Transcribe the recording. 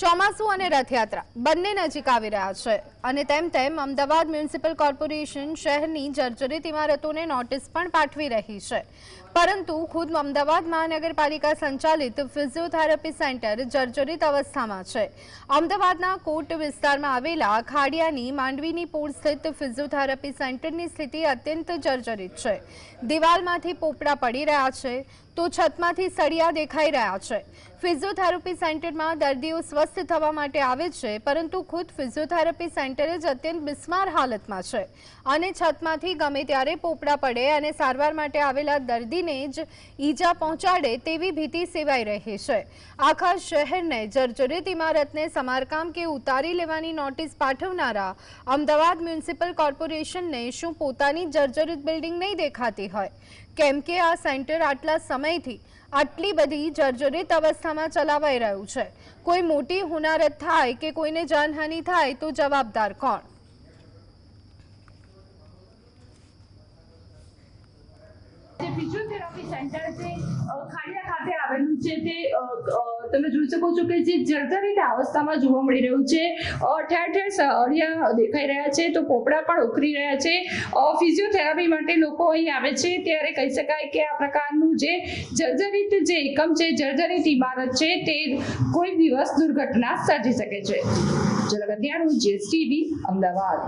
ચોમાસું અને રથયાત્રા બંને નજીક આવી રહ્યા છે અને તેમ તેમ અમદાવાદ મ્યુનિસિપલ કોર્પોરેશન શહેરની જર્જરિત ઇમારતોને નોટિસ પણ પાઠવી રહી છે. પરંતુ ખુદ અમદાવાદ મહાનગરપાલિકા સંચાલિત ફિઝિયોથેરાપી સેન્ટર જર્જરિત અવસ્થામાં છે. અમદાવાદના કોટ વિસ્તારમાં આવેલા ખાડિયાની માંડવીની પોળ સ્થિત ફિઝિયોથેરાપી સેન્ટરની સ્થિતિ અત્યંત જર્જરિત છે. દિવાલમાંથી પોપડા પડી રહ્યા છે. તો છતમાંથી સળિયા દેખાઈ રહ્યા છે. ફિઝિયોથેરાપી સેન્ટરમાં દર્દીઓ સ્વસ્થ થવા માટે આવે છે, પરંતુ ખુદ ફિઝિયોથેરાપી સેન્ટર જ અત્યંત બિસ્માર હાલતમાં છે. અને છતમાંથી ગમે ત્યારે પોપડા પડે અને સારવાર માટે આવેલા દર્દીને જ ઈજા પહોંચાડે તેવી ભીતિ સેવાઈ રહી છે. આખા શહેરને જર્જરિત ઇમારતને સમારકામ કે ઉતારી લેવાની નોટિસ પાઠવનારા અમદાવાદ મ્યુનિસિપલ કોર્પોરેશનને શું પોતાની જર્જરિત બિલ્ડિંગ નહીં દેખાતી હોય? કેમ કે આ સેન્ટર આટલા સમયથી આટલી બધી જર્જરિત અવસ્થામાં ચલાવાઈ રહ્યું છે. કોઈ મોટી હોનારત થાય કે કોઈને જાનહાનિ થાય તો જવાબદાર કોણ? ફિઝિયોથેરાપી સેન્ટર છે ખાડિયા ખાતે આવેલું છે તે તમે જોઈ શકો છો કે જે જર્જરિત અવસ્થામાં જોવા મળી રહ્યું છે ઠેર ઠેર સળિયા દેખાઈ રહ્યા છે, તો પોપડા પણ ઉખરી રહ્યા છે. ફિઝિયોથેરાપી માટે લોકો અહીં આવે છે, ત્યારે કહી શકાય કે આ પ્રકારનું જે જર્જરિત જે એકમ છે, જર્જરિત ઇમારત છે, તે કોઈ દિવસ દુર્ઘટના સર્જી શકે છે. જલગતિયાનું જે ટીવી અમદાવાદ.